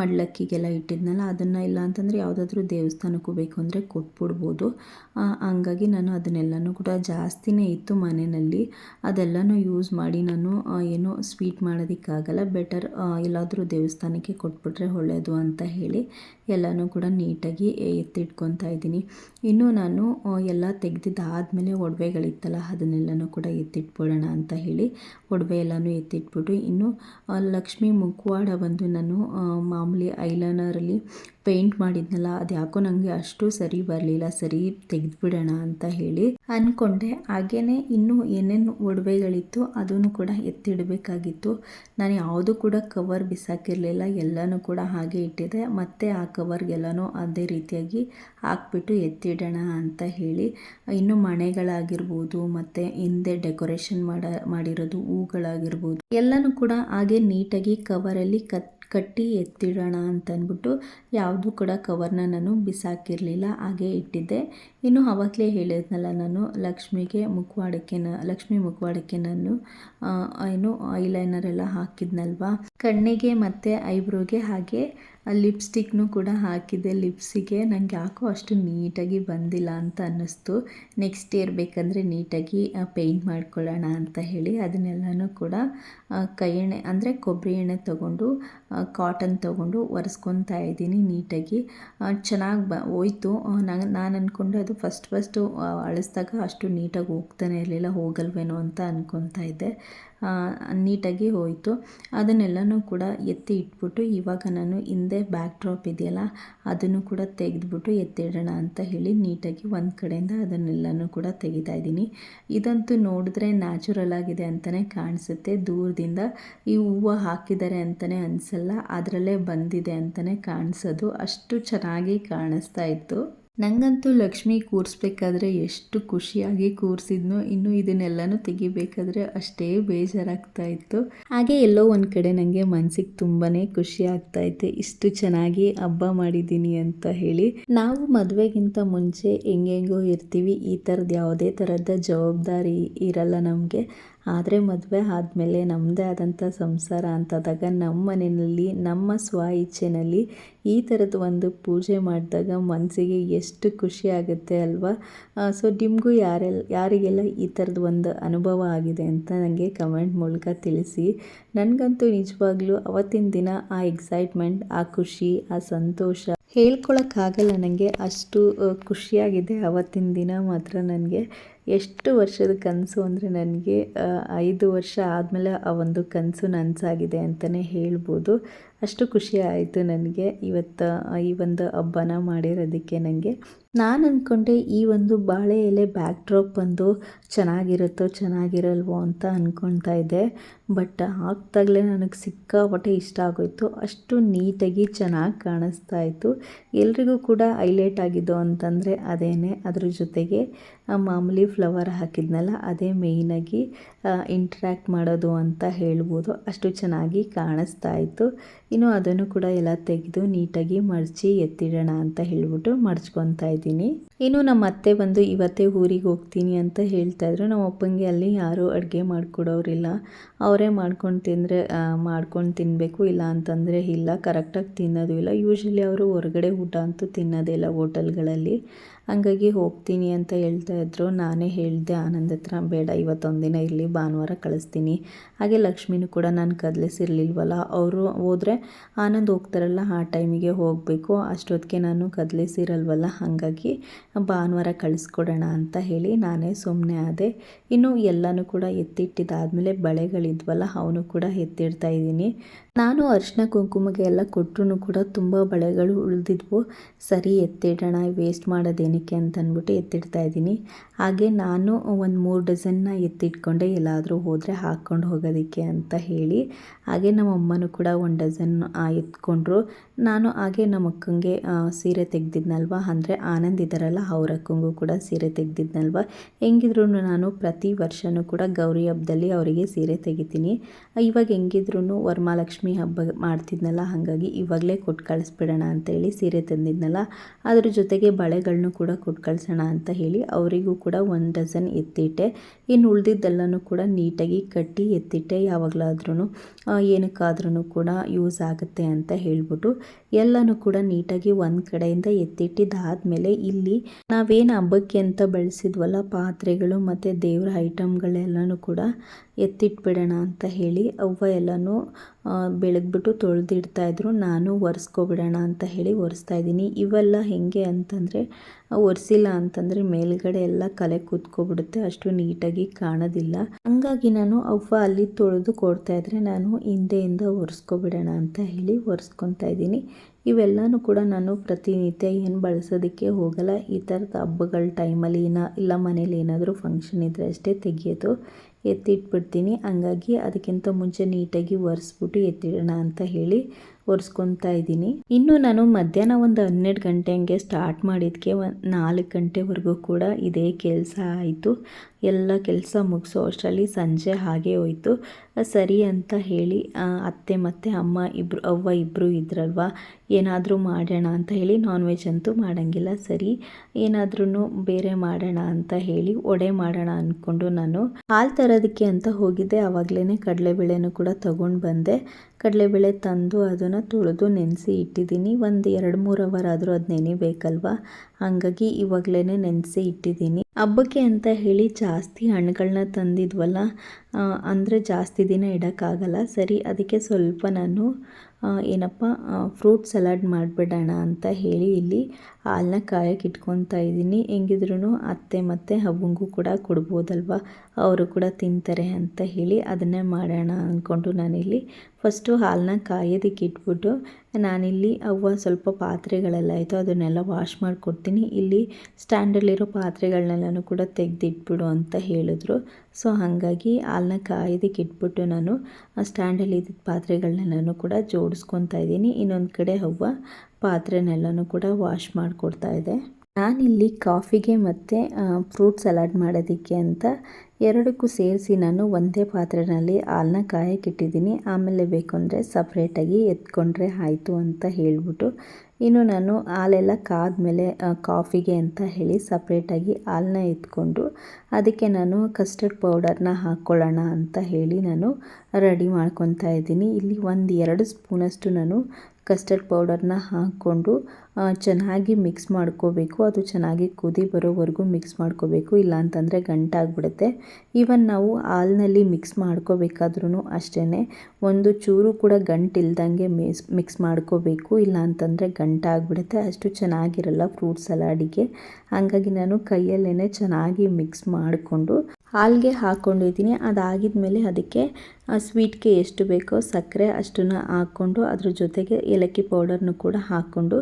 ಮಡ್ಲಕ್ಕಿಗೆಲ್ಲ ಇಟ್ಟಿದ್ನಲ್ಲ, ಅದನ್ನು ಇಲ್ಲ ಅಂತಂದರೆ ಯಾವುದಾದ್ರೂ ದೇವಸ್ಥಾನಕ್ಕೂ ಬೇಕು ಅಂದರೆ ಕೊಟ್ಬಿಡ್ಬೋದು. ಹಂಗಾಗಿ ನಾನು ಅದನ್ನೆಲ್ಲನೂ ಕೂಡ ಜಾಸ್ತಿನೇ ಇತ್ತು ಮನೆಯಲ್ಲಿ. ಅದೆಲ್ಲನೂ ಯೂಸ್ ಮಾಡಿ ನಾನು ಏನು ಸ್ವೀಟ್ ಮಾಡೋದಕ್ಕಾಗಲ್ಲ. ಬೆಟರ್ ಎಲ್ಲಾದರೂ ದೇವಸ್ಥಾನಕ್ಕೆ ಕೊಟ್ಬಿಟ್ರೆ ಒಳ್ಳೆಯದು ಅಂತ ಹೇಳಿ ಎಲ್ಲನೂ ಕೂಡ ನೀಟಾಗಿ ಎತ್ತಿಟ್ಕೊತಾ ಇದ್ದೀನಿ. ಇನ್ನು ನಾನು ಎಲ್ಲ ತೆಗೆದಿದ್ದಾದಮೇಲೆ ಒಡವೆಗಳಿತ್ತಲ್ಲ, ಅದನ್ನೆಲ್ಲನೂ ಕೂಡ ಎತ್ತಿಟ್ಬಿಡೋಣ ಅಂತ ಹೇಳಿ ಒಡವೆ ಎಲ್ಲನೂ ಎತ್ತಿಟ್ಬಿಟ್ಟು, ಇನ್ನು ಲಕ್ಷ್ಮಿ ಮುಖವಾಡ ಬಂದು ನಾನು ಮಾಮೂಲಿ ಐಲೈನರಲ್ಲಿ ಪೇಂಟ್ ಮಾಡಿದ್ನಲ್ಲ ಅದು ಯಾಕೋ ನನಗೆ ಅಷ್ಟು ಸರಿ ಬರಲಿಲ್ಲ, ಸರಿ ತೆಗೆದುಬಿಡೋಣ ಅಂತ ಹೇಳಿ ಅಂದ್ಕೊಂಡೆ ಹಾಗೇ ಇನ್ನೂ ಏನೇನು ಒಡವೆಗಳಿತ್ತು ಅದನ್ನು ಕೂಡ ಎತ್ತಿಡಬೇಕಾಗಿತ್ತು. ನಾನು ಯಾವುದು ಕೂಡ ಕವರ್ ಬಿಸಾಕಿರಲಿಲ್ಲ, ಎಲ್ಲನೂ ಕೂಡ ಹಾಗೆ ಇಟ್ಟಿದೆ ಮತ್ತು ಆ ಕವರ್ಗೆಲ್ಲನೂ ಅದೇ ರೀತಿಯಾಗಿ ಹಾಕ್ಬಿಟ್ಟು ಎತ್ತಿಡೋಣ ಅಂತ ಹೇಳಿ, ಇನ್ನು ಮಣೆಗಳಾಗಿರ್ಬೋದು ಮತ್ತು ಹಿಂದೆ ಡೆಕೋರೇಷನ್ ಮಾಡ, ಮಾಡಿರೋದು ಹೂಗಳಾಗಿರ್ಬೋದು, ಎಲ್ಲನೂ ಕೂಡ ಹಾಗೆ ನೀಟಾಗಿ ಕವರಲ್ಲಿ ಕತ್ ಕಟ್ಟಿ ಎತ್ತಿಡೋಣ ಅಂತ ಅಂದ್ಬಿಟ್ಟು ಯಾವುದೂ ಕೂಡ ಕವರ್ನ ನಾನು ಬಿಸಾಕಿರಲಿಲ್ಲ, ಹಾಗೆ ಇಟ್ಟಿದ್ದೆ. ಇನ್ನು ಆವಾಗಲೇ ಹೇಳಿದ್ನಲ್ಲ ನಾನು, ಲಕ್ಷ್ಮಿಗೆ ಮುಖವಾಡಕ್ಕೆ ಲಕ್ಷ್ಮಿ ಮುಖವಾಡಕ್ಕೆ ನಾನು ಏನು ಐಲೈನರ್ ಎಲ್ಲ ಹಾಕಿದ್ನಲ್ವಾ? ಕಣ್ಣಿಗೆ ಮತ್ತು ಐಬ್ರೋಗೆ ಹಾಗೆ ಲಿಪ್ಸ್ಟಿಕ್ನು ಕೂಡ ಹಾಕಿದೆ. ಲಿಪ್ಸಿಗೆ ನನಗೆ ಯಾಕೋ ಅಷ್ಟು ನೀಟಾಗಿ ಬಂದಿಲ್ಲ ಅಂತ ಅನ್ನಿಸ್ತು. ನೆಕ್ಸ್ಟ್ ಇಯರ್ ಬೇಕಂದರೆ ನೀಟಾಗಿ ಪೇಂಟ್ ಮಾಡ್ಕೊಳ್ಳೋಣ ಅಂತ ಹೇಳಿ ಅದನ್ನೆಲ್ಲನೂ ಕೂಡ ಕೈ ಎಣ್ಣೆ, ಅಂದರೆ ಕೊಬ್ಬರಿ ಎಣ್ಣೆ ತೊಗೊಂಡು ಕಾಟನ್ ತೊಗೊಂಡು ಒರೆಸ್ಕೊತಾ ಇದ್ದೀನಿ ನೀಟಾಗಿ. ಚೆನ್ನಾಗಿ ಬ, ಹೋಯ್ತು. ನಾನು ನಾನು ಅಂದ್ಕೊಂಡೆ ಅದು ಫಸ್ಟ್ ಫಸ್ಟು ಅಳಿಸ್ದಾಗ ಅಷ್ಟು ನೀಟಾಗಿ ಹೋಗ್ತಾನೆ ಇರಲಿಲ್ಲ, ಹೋಗಲ್ವೇನೋ ಅಂತ ಅಂದ್ಕೊತಾ ಇದ್ದೆ. ನೀಟಾಗಿ ಹೋಯಿತು. ಅದನ್ನೆಲ್ಲನೂ ಕೂಡ ಎತ್ತಿ ಇಟ್ಬಿಟ್ಟು, ಇವಾಗ ನಾನು ಹಿಂದೆ ಬ್ಯಾಕ್ ಡ್ರಾಪ್ ಇದೆಯಲ್ಲ, ಅದನ್ನು ಕೂಡ ತೆಗೆದ್ಬಿಟ್ಟು ಎತ್ತಿಡೋಣ ಅಂತ ಹೇಳಿ ನೀಟಾಗಿ ಒಂದು ಕಡೆಯಿಂದ ಅದನ್ನೆಲ್ಲನೂ ಕೂಡ ತೆಗಿತಾ ಇದ್ದೀನಿ. ಇದಂತೂ ನೋಡಿದ್ರೆ ನ್ಯಾಚುರಲ್ ಆಗಿದೆ ಅಂತಲೇ ಕಾಣಿಸುತ್ತೆ. ದೂರದಿಂದ ಈ ಹೂವು ಹಾಕಿದ್ದಾರೆ ಅಂತಲೇ ಅನಿಸಲ್ಲ. ಅದರಲ್ಲೇ ಬಂದಿದೆ ಅಂತಲೇ ಕಾಣಿಸೋದು. ಅಷ್ಟು ಚೆನ್ನಾಗಿ ಕಾಣಿಸ್ತಾ ಇತ್ತು. ನನಗಂತೂ ಲಕ್ಷ್ಮಿ ಕೂರಿಸ್ಬೇಕಾದ್ರೆ ಎಷ್ಟು ಖುಷಿಯಾಗಿ ಕೂರಿಸಿದ್ನು, ಇನ್ನು ಇದನ್ನೆಲ್ಲನೂ ತೆಗಿಬೇಕಾದ್ರೆ ಅಷ್ಟೇ ಬೇಜಾರಾಗ್ತಾ ಇತ್ತು. ಹಾಗೆ ಎಲ್ಲೋ ಒಂದು ಕಡೆ ನನಗೆ ಮನಸ್ಸಿಗೆ ತುಂಬಾ ಖುಷಿ ಆಗ್ತಾ ಇತ್ತು. ಇಷ್ಟು ಚೆನ್ನಾಗಿ ಹಬ್ಬ ಮಾಡಿದ್ದೀನಿ ಅಂತ ಹೇಳಿ. ನಾವು ಮದುವೆಗಿಂತ ಮುಂಚೆ ಹೆಂಗೆಂಗೋ ಇರ್ತೀವಿ. ಈ ಥರದ್ದು ಯಾವುದೇ ಥರದ ಜವಾಬ್ದಾರಿ ಇರಲ್ಲ ನಮಗೆ. ಆದರೆ ಮದುವೆ ಆದಮೇಲೆ ನಮ್ಮದೇ ಆದಂಥ ಸಂಸಾರ ಅಂತಾದಾಗ ನಮ್ಮ ಮನೆಯಲ್ಲಿ, ನಮ್ಮ ಸ್ವ ಇಚ್ಛೆನಲ್ಲಿ ಈ ಥರದ ಒಂದು ಪೂಜೆ ಮಾಡಿದಾಗ ಮನಸ್ಸಿಗೆ ಎಷ್ಟು ಖುಷಿ ಆಗುತ್ತೆ ಅಲ್ವಾ? ಸೊ ನಿಮಗೂ ಯಾರೆಲ್ಲ ಯಾರಿಗೆಲ್ಲ ಈ ಥರದ ಒಂದು ಅನುಭವ ಆಗಿದೆ ಅಂತ ನನಗೆ ಕಮೆಂಟ್ ಮೂಲಕ ತಿಳಿಸಿ. ನನಗಂತೂ ನಿಜವಾಗ್ಲೂ ಅವತ್ತಿನ ದಿನ ಆ ಎಕ್ಸೈಟ್ಮೆಂಟ್ ಆ ಖುಷಿ, ಆ ಸಂತೋಷ ಹೇಳ್ಕೊಳಕ್ಕಾಗಲ್ಲ ನನಗೆ ಅಷ್ಟು ಖುಷಿಯಾಗಿದೆ ಅವತ್ತಿನ ದಿನ ಮಾತ್ರ ನನಗೆ ಎಷ್ಟು ವರ್ಷದ ಕನಸು ಅಂದರೆ ನನಗೆ ಐದು ವರ್ಷ ಆದಮೇಲೆ ಆ ಒಂದು ಕನಸು ನನಸಾಗಿದೆ ಅಂತಲೇ ಹೇಳ್ಬೋದು. ಅಷ್ಟು ಖುಷಿ ಆಯಿತು ನನಗೆ ಇವತ್ತು ಈ ಒಂದು ಹಬ್ಬನ ಮಾಡಿರೋದಕ್ಕೆ ನನಗೆ ನಾನು ಅಂದ್ಕೊಂಡೆ ಈ ಒಂದು ಬಾಳೆ ಎಲೆ ಬ್ಯಾಕ್ ಡ್ರಾಪ್ ಬಂದು ಚೆನ್ನಾಗಿರುತ್ತೋ ಚೆನ್ನಾಗಿರಲ್ವೋ ಅಂತ ಅಂದ್ಕೊಳ್ತಾ ಇದ್ದೆ. ಬಟ್ ಹಾಕ್ದಾಗಲೇ ನನಗೆ ಸಿಕ್ಕಾಪಟ್ಟೆ ಇಷ್ಟ ಆಗೋಯ್ತು. ಅಷ್ಟು ನೀಟಾಗಿ ಚೆನ್ನಾಗಿ ಕಾಣಿಸ್ತಾ ಇತ್ತು. ಎಲ್ರಿಗೂ ಕೂಡ ಹೈಲೈಟ್ ಆಗಿದ್ದು ಅಂತಂದರೆ ಅದೇನೆ. ಅದ್ರ ಜೊತೆಗೆ ಮಾಮೂಲಿ ಫ್ಲವರ್ ಹಾಕಿದ್ನಲ್ಲ, ಅದೇ ಮೇಯ್ನಾಗಿ ಇಂಟ್ರ್ಯಾಕ್ಟ್ ಮಾಡೋದು ಅಂತ ಹೇಳ್ಬೋದು. ಅಷ್ಟು ಚೆನ್ನಾಗಿ ಕಾಣಿಸ್ತಾ ಇತ್ತು. ಇನ್ನು ಅದನ್ನು ಕೂಡ ಎಲ್ಲ ತೆಗೆದು ನೀಟಾಗಿ ಮಡಚಿ ಎತ್ತಿಡೋಣ ಅಂತ ಹೇಳ್ಬಿಟ್ಟು ಮಡ್ಚ್ಕೊತಾ ಇದ್ದೀನಿ. ಇನ್ನು ನಮ್ಮ ಅತ್ತೆ ಬಂದು ಇವತ್ತೇ ಊರಿಗೆ ಹೋಗ್ತೀನಿ ಅಂತ ಹೇಳ್ತಾ ಇದ್ರು. ನಮ್ಮ ಅಪ್ಪಂಗೆ ಅಲ್ಲಿ ಯಾರೂ ಅಡುಗೆ ಮಾಡಿಕೊಡೋರಿಲ್ಲ. ಅವರೇ ಮಾಡ್ಕೊಂಡು ತಿಂದರೆ ಮಾಡ್ಕೊಂಡು ತಿನ್ನಬೇಕು ಇಲ್ಲ ಅಂತಂದರೆ ಇಲ್ಲ ಕರೆಕ್ಟಾಗಿ ತಿನ್ನೋದು ಇಲ್ಲ. ಯೂಶ್ವಲಿ ಅವರು ಹೊರಗಡೆ ಊಟ ಅಂತೂ ತಿನ್ನೋದೇ ಇಲ್ಲ ಹೋಟೆಲ್ಗಳಲ್ಲಿ. ಹಂಗಾಗಿ ಹೋಗ್ತೀನಿ ಅಂತ ಹೇಳ್ತಾ ಇದ್ರು. ನಾನೇ ಹೇಳಿದೆ, ಆನಂದ ಹತ್ರ ಬೇಡ, ಇವತ್ತೊಂದಿನ ಇರಲಿ, ಭಾನುವಾರ ಕಳಿಸ್ತೀನಿ. ಹಾಗೆ ಲಕ್ಷ್ಮಿನೂ ಕೂಡ ನಾನು ಕದಲಿಸಿರ್ಲಿಲ್ವಲ್ಲ, ಅವರು ಹೋದರೆ ಆನಂದ್ ಹೋಗ್ತಾರಲ್ಲ, ಆ ಟೈಮಿಗೆ ಹೋಗಬೇಕು. ಅಷ್ಟೊತ್ತಿಗೆ ನಾನು ಕದಲಿಸಿರಲ್ವಲ್ಲ, ಹಾಗಾಗಿ ಭಾನುವಾರ ಕಳಿಸ್ಕೊಡೋಣ ಅಂತ ಹೇಳಿ ನಾನೇ ಸುಮ್ಮನೆ ಆದೆ. ಇನ್ನು ಎಲ್ಲನೂ ಕೂಡ ಎತ್ತಿಟ್ಟಿದ್ದಾದಮೇಲೆ ಬಳೆಗಳಿದ್ವಲ್ಲ, ಅವನು ಕೂಡ ಎತ್ತಿಡ್ತಾ ಇದ್ದೀನಿ. ನಾನು ಅರಿಶಿನ ಕುಂಕುಮಕ್ಕೆ ಎಲ್ಲ ಕೊಟ್ಟರು ಕೂಡ ತುಂಬ ಬಳೆಗಳು ಉಳಿದಿದ್ವು. ಸರಿ, ಎತ್ತಿಡೋಣ ವೇಸ್ಟ್ ಮಾಡೋದೇನಕ್ಕೆ ಅಂತ ಅಂದ್ಬಿಟ್ಟು ಎತ್ತಿಡ್ತಾ ಇದ್ದೀನಿ. ಹಾಗೆ ನಾನು ಒಂದು ಮೂರು ಡಜನ್ನ ಎತ್ತಿಟ್ಕೊಂಡೆ, ಎಲ್ಲಾದರೂ ಹೋದರೆ ಹಾಕ್ಕೊಂಡು ಹೋಗೋದಕ್ಕೆ ಅಂತ ಹೇಳಿ. ಹಾಗೆ ನಮ್ಮ ಅಮ್ಮನೂ ಕೂಡ ಒಂದು ಡಜನ್ ಎತ್ಕೊಂಡ್ರು. ನಾನು ಹಾಗೆ ನಮ್ಮ ಅಕ್ಕಂಗೆ ಸೀರೆ ತೆಗ್ದಿದ್ನಲ್ವ? ಅಂದರೆ ಆನಂದ್ ಇದ್ದಾರಲ್ಲ, ಅವ್ರ ಅಕ್ಕಂಗೂ ಕೂಡ ಸೀರೆ ತೆಗ್ದಿದ್ನಲ್ವ? ಹೆಂಗಿದ್ರು ನಾನು ಪ್ರತಿ ವರ್ಷನೂ ಕೂಡ ಗೌರಿ ಹಬ್ಬದಲ್ಲಿ ಅವರಿಗೆ ಸೀರೆ ತೆಗಿತೀನಿ. ಇವಾಗ ಹೆಂಗಿದ್ರು ವರಮಹಾಲಕ್ಷ್ಮಿ ಹಬ್ಬ ಮಾಡ್ತಿದ್ನಲ್ಲ, ಹಾಗಾಗಿ ಇವಾಗಲೇ ಕೊಟ್ಟು ಕಳಿಸ್ಬಿಡೋಣ ಅಂತೇಳಿ ಸೀರೆ ತಂದಿದ್ನಲ್ಲ, ಅದ್ರ ಜೊತೆಗೆ ಬಳೆಗಳನ್ನೂ ಕೂಡ ಕೊಟ್ಟು ಕಳಿಸೋಣ ಅಂತ ಹೇಳಿ ಅವರಿಗೂ ಕೂಡ ಒಂದು ಡಜನ್ ಎತ್ತಿಟ್ಟೆ. ಇನ್ನು ಉಳಿದಿದ್ದೆಲ್ಲನೂ ಕೂಡ ನೀಟಾಗಿ ಕಟ್ಟಿ ಎತ್ತಿಟ್ಟೆ ಯಾವಾಗಲಾದ್ರೂ ಏನಕ್ಕಾದ್ರೂ ಕೂಡ ಯೂಸ್ ಆಗುತ್ತೆ ಅಂತ ಹೇಳ್ಬಿಟ್ಟು ಎಲ್ಲನೂ ಕೂಡ ನೀಟಾಗಿ ಒಂದು ಕಡೆಯಿಂದ ಎತ್ತಿಟ್ಟಿದ್ದಾದ್ಮೇಲೆ ಇಲ್ಲಿ ನಾವೇನು ಹಬ್ಬಕ್ಕೆ ಅಂತ ಬಳಸಿದ್ವಲ್ಲ, ಪಾತ್ರೆಗಳು ಮತ್ತು ದೇವರ ಐಟಮ್ಗಳೆಲ್ಲನೂ ಕೂಡ ಎತ್ತಿಟ್ಬಿಡೋಣ ಅಂತ ಹೇಳಿ ಅವ್ವ ಎಲ್ಲನೂ ಬೆಳಗ್ಬಿಟ್ಟು ತೊಳೆದಿಡ್ತಾಯಿದ್ರು ನಾನು ಒರೆಸ್ಕೊಬಿಡೋಣ ಅಂತ ಹೇಳಿ ಒರೆಸ್ತಾ ಇದ್ದೀನಿ. ಇವೆಲ್ಲ ಹೇಗೆ ಅಂತಂದರೆ ಒರೆಸಿಲ್ಲ ಅಂತಂದರೆ ಮೇಲ್ಗಡೆ ಎಲ್ಲ ಕಲೆ ಕೂತ್ಕೊಬಿಡುತ್ತೆ. ಅಷ್ಟು ನೀಟಾಗಿ ಕಾಣೋದಿಲ್ಲ. ಹಂಗಾಗಿ ನಾನು ಅವ್ವ ಅಲ್ಲಿ ತೊಳೆದು ಕೊಡ್ತಾ ಇದ್ರೆ ನಾನು ಹಿಂದೆಯಿಂದ ಒರೆಸ್ಕೊಬಿಡೋಣ ಅಂತ ಹೇಳಿ ಒರೆಸ್ಕೊತಾ ಇದ್ದೀನಿ. ಇವೆಲ್ಲನೂ ಕೂಡ ನಾನು ಪ್ರತಿನಿತ್ಯ ಏನು ಬಳಸೋದಕ್ಕೆ ಹೋಗಲ್ಲ. ಈ ಥರದ ಹಬ್ಬಗಳ ಟೈಮಲ್ಲಿ ಏನ ಇಲ್ಲ ಮನೇಲಿ ಏನಾದರೂ ಫಂಕ್ಷನ್ ಇದ್ದರೆ ಅಷ್ಟೇ ತೆಗಿಯೋದು. ಎತ್ತಿಟ್ಬಿಡ್ತೀನಿ. ಹಂಗಾಗಿ ಅದಕ್ಕಿಂತ ಮುಂಚೆ ನೀಟಾಗಿ ಒರೆಸ್ಬಿಟ್ಟು ಎತ್ತಿಡೋಣ ಅಂತ ಹೇಳಿ ಒರೆಸ್ಕೊತಾ ಇದ್ದೀನಿ. ಇನ್ನು ನಾನು ಮಧ್ಯಾಹ್ನ ಒಂದು ಹನ್ನೆರಡು ಗಂಟೆ ಹಂಗೆ ಸ್ಟಾರ್ಟ್ ಮಾಡಿದ್ದಕ್ಕೆ ಒಂದು ನಾಲ್ಕು ಗಂಟೆವರೆಗೂ ಕೂಡ ಇದೇ ಕೆಲಸ ಆಯಿತು. ಎಲ್ಲ ಕೆಲಸ ಮುಗಿಸೋ ಅಷ್ಟರಲ್ಲಿ ಸಂಜೆ ಹಾಗೆ ಹೋಯಿತು. ಸರಿ ಅಂತ ಹೇಳಿ ಅತ್ತೆ ಮತ್ತು ಅಮ್ಮ ಇಬ್ಬರು ಅವ್ವ ಇಬ್ಬರು ಇದ್ರಲ್ವ? ಏನಾದರೂ ಮಾಡೋಣ ಅಂತ ಹೇಳಿ ನಾನ್ ವೆಜ್ ಅಂತೂ ಮಾಡೋಂಗಿಲ್ಲ. ಸರಿ ಏನಾದ್ರೂ ಬೇರೆ ಮಾಡೋಣ ಅಂತ ಹೇಳಿ ಒಡೆ ಮಾಡೋಣ ಅಂದ್ಕೊಂಡು ನಾನು ಹಾಲು ತರೋದಕ್ಕೆ ಅಂತ ಹೋಗಿದ್ದೆ. ಆವಾಗಲೇ ಕಡಲೆಬೇಳೆನೂ ಕೂಡ ತಗೊಂಡು ಬಂದೆ. ಕಡಲೆಬೇಳೆ ತಂದು ಅದನ್ನು ತೊಳೆದು ನೆನೆಸಿ ಇಟ್ಟಿದ್ದೀನಿ. ಒಂದು ಎರಡು ಮೂರು ಅವರ್ ಆದರೂ ಅದು ನೆನಿಬೇಕಲ್ವ? ಹಾಗಾಗಿ ಇವಾಗಲೇ ನೆನೆಸಿ ಇಟ್ಟಿದ್ದೀನಿ. ಹಬ್ಬಕ್ಕೆ ಅಂತ ಹೇಳಿ ಜಾಸ್ತಿ ಹಣ್ಣುಗಳನ್ನ ತಂದಿದ್ವಲ್ಲ ಅಂದರೆ ಜಾಸ್ತಿ ದಿನ ಇಡೋಕ್ಕಾಗಲ್ಲ. ಸರಿ, ಅದಕ್ಕೆ ಸ್ವಲ್ಪ ನಾನು ಏನಪ್ಪ ಫ್ರೂಟ್ ಸಲಾಡ್ ಮಾಡಿಬಿಡೋಣ ಅಂತ ಹೇಳಿ ಇಲ್ಲಿ ಹಾಲನ್ನ ಕಾಯಕ್ಕೆ ಇಟ್ಕೊತಾ ಇದ್ದೀನಿ. ಹೆಂಗಿದ್ರೂ ಅತ್ತೆ ಮತ್ತು ಅವ್ವಂಗೂ ಕೂಡ ಕೊಡ್ಬೋದಲ್ವ? ಅವರು ಕೂಡ ತಿಂತಾರೆ ಅಂತ ಹೇಳಿ ಅದನ್ನೇ ಮಾಡೋಣ ಅಂದ್ಕೊಂಡು ನಾನಿಲ್ಲಿ ಫಸ್ಟು ಹಾಲನ್ನ ಕಾಯೋದಕ್ಕೆ ಇಟ್ಬಿಟ್ಟು ನಾನಿಲ್ಲಿ ಅವ್ವ ಸ್ವಲ್ಪ ಪಾತ್ರೆಗಳೆಲ್ಲ ಆಯಿತು, ಅದನ್ನೆಲ್ಲ ವಾಶ್ ಮಾಡಿಕೊಡ್ತೀನಿ. ಇಲ್ಲಿ ಸ್ಟ್ಯಾಂಡಲ್ಲಿರೋ ಪಾತ್ರೆಗಳನ್ನೆಲ್ಲನೂ ಕೂಡ ತೆಗೆದಿಟ್ಬಿಡು ಅಂತ ಹೇಳಿದ್ರು. ಸೊ ಹಾಗಾಗಿ ಹಾಲನ್ನ ಕಾಯೋದಕ್ಕೆ ಇಟ್ಬಿಟ್ಟು ನಾನು ಆ ಸ್ಟ್ಯಾಂಡಲ್ಲಿ ಇದ್ದಿದ್ದ ಪಾತ್ರೆಗಳನ್ನೆಲ್ಲನೂ ಕೂಡ ಜೋಡಿಸ್ಕೊತಾ ಇದ್ದೀನಿ. ಇನ್ನೊಂದು ಕಡೆ ಅವ್ವ ಪಾತ್ರೆನೆಲ್ಲನೂ ಕೂಡ ವಾಶ್ ಮಾಡಿಕೊಡ್ತಾ ಇದೆ. ನಾನಿಲ್ಲಿ ಕಾಫಿಗೆ ಮತ್ತು ಫ್ರೂಟ್ ಸಲಾಡ್ ಮಾಡೋದಕ್ಕೆ ಅಂತ ಎರಡಕ್ಕೂ ಸೇರಿಸಿ ನಾನು ಒಂದೇ ಪಾತ್ರೆಯಲ್ಲಿ ಹಾಲನ್ನ ಕಾಯಕ್ಕಿಟ್ಟಿದ್ದೀನಿ ಆಮೇಲೆ ಬೇಕು ಅಂದರೆ ಸಪ್ರೇಟಾಗಿ ಎತ್ಕೊಂಡ್ರೆ ಆಯಿತು ಅಂತ ಹೇಳಿಬಿಟ್ಟು ಇನ್ನು ನಾನು ಹಾಲೆಲ್ಲ ಕಾದ್ಮೇಲೆ ಕಾಫಿಗೆ ಅಂತ ಹೇಳಿ ಸಪ್ರೇಟಾಗಿ ಹಾಲನ್ನ ಎತ್ಕೊಂಡು ಅದಕ್ಕೆ ನಾನು ಕಸ್ಟರ್ಡ್ ಪೌಡರ್ನ ಹಾಕ್ಕೊಳ್ಳೋಣ ಅಂತ ಹೇಳಿ ನಾನು ರೆಡಿ ಮಾಡ್ಕೊತಾ ಇದ್ದೀನಿ. ಇಲ್ಲಿ ಒಂದು ಎರಡು ಸ್ಪೂನಷ್ಟು ನಾನು ಕಸ್ಟರ್ಡ್ ಪೌಡರ್ನ ಹಾಕ್ಕೊಂಡು ಚೆನ್ನಾಗಿ ಮಿಕ್ಸ್ ಮಾಡ್ಕೋಬೇಕು. ಅದು ಚೆನ್ನಾಗಿ ಕುದಿ ಬರೋವರೆಗೂ ಮಿಕ್ಸ್ ಮಾಡ್ಕೋಬೇಕು. ಇಲ್ಲಾಂತಂದರೆ ಗಂಟಾಗ್ಬಿಡುತ್ತೆ ಈವನ್ ನಾವು ಹಾಲ್ನಲ್ಲಿ ಮಿಕ್ಸ್ ಮಾಡ್ಕೋಬೇಕಾದ್ರೂ ಅಷ್ಟೇ ಒಂದು ಚೂರು ಕೂಡ ಗಂಟಿಲ್ದಂಗೆ ಮಿಸ್ ಮಿಕ್ಸ್ ಮಾಡ್ಕೋಬೇಕು. ಇಲ್ಲಾಂತಂದರೆ ಗಂಟಾಗ್ಬಿಡುತ್ತೆ ಅಷ್ಟು ಚೆನ್ನಾಗಿರಲ್ಲ ಫ್ರೂಟ್ ಸಲಾಡಿಗೆ ಹಾಗಾಗಿ ನಾನು ಕೈಯಲ್ಲೇ ಚೆನ್ನಾಗಿ ಮಿಕ್ಸ್ ಮಾಡಿಕೊಂಡು ಹಾಲಿಗೆ ಹಾಕ್ಕೊಂಡಿದ್ದೀನಿ. ಅದಾಗಿದ ಮೇಲೆ ಅದಕ್ಕೆ ಸ್ವೀಟ್ಗೆ ಎಷ್ಟು ಬೇಕೋ ಸಕ್ಕರೆ ಅಷ್ಟನ್ನು ಹಾಕ್ಕೊಂಡು, ಅದ್ರ ಜೊತೆಗೆ ಏಲಕ್ಕಿ ಪೌಡರ್ನು ಕೂಡ ಹಾಕ್ಕೊಂಡು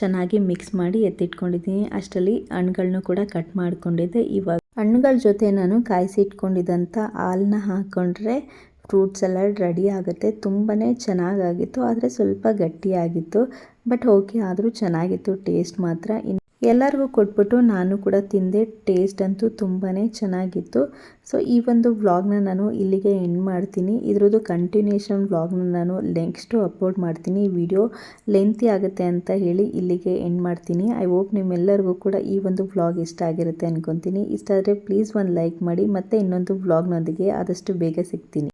ಚೆನ್ನಾಗಿ ಮಿಕ್ಸ್ ಮಾಡಿ ಎತ್ತಿಟ್ಕೊಂಡಿದ್ದೀನಿ. ಅಷ್ಟರಲ್ಲಿ ಹಣ್ಣುಗಳನ್ನೂ ಕೂಡ ಕಟ್ ಮಾಡ್ಕೊಂಡಿದ್ದೆ. ಇವಾಗ ಹಣ್ಣುಗಳ ಜೊತೆ ನಾನು ಕಾಯಿಸಿಟ್ಕೊಂಡಿದ್ದಂಥ ಹಾಲನ್ನ ಹಾಕ್ಕೊಂಡ್ರೆ ಫ್ರೂಟ್ ಸಲಾಡ್ ರೆಡಿ ಆಗುತ್ತೆ. ತುಂಬಾ ಚೆನ್ನಾಗಾಗಿತ್ತು, ಆದರೆ ಸ್ವಲ್ಪ ಗಟ್ಟಿಯಾಗಿತ್ತು. ಬಟ್ ಓಕೆ, ಆದರೂ ಚೆನ್ನಾಗಿತ್ತು. ಟೇಸ್ಟ್ ಮಾತ್ರ. ಎಲ್ಲರಿಗೂ ಕೊಟ್ಬಿಟ್ಟು ನಾನು ಕೂಡ ತಿಂದೆ ಟೇಸ್ಟ್ ಅಂತೂ ತುಂಬಾ ಚೆನ್ನಾಗಿತ್ತು. ಸೊ ಈ ಒಂದು ವ್ಲಾಗ್ನ ನಾನು ಇಲ್ಲಿಗೆ ಎಂಡ್ ಮಾಡ್ತೀನಿ. ಇದರದ್ದು ಕಂಟಿನ್ಯೂಷನ್ ವ್ಲಾಗ್ನ ನಾನು ನೆಕ್ಸ್ಟು ಅಪ್ಲೋಡ್ ಮಾಡ್ತೀನಿ. ವಿಡಿಯೋ ಲೆಂತಿ ಆಗುತ್ತೆ ಅಂತ ಹೇಳಿ ಇಲ್ಲಿಗೆ ಎಂಡ್ ಮಾಡ್ತೀನಿ. ಐ ಹೋಪ್ ನಿಮ್ಮೆಲ್ಲರಿಗೂ ಕೂಡ ಈ ಒಂದು ವ್ಲಾಗ್ ಇಷ್ಟ ಆಗಿರುತ್ತೆ ಅನ್ಕೊತೀನಿ. ಇಷ್ಟ ಆದರೆ ಪ್ಲೀಸ್ ಒಂದು ಲೈಕ್ ಮಾಡಿ, ಮತ್ತೆ ಇನ್ನೊಂದು ವ್ಲಾಗ್ನೊಂದಿಗೆ ಆದಷ್ಟು ಬೇಗ ಸಿಗ್ತೀನಿ.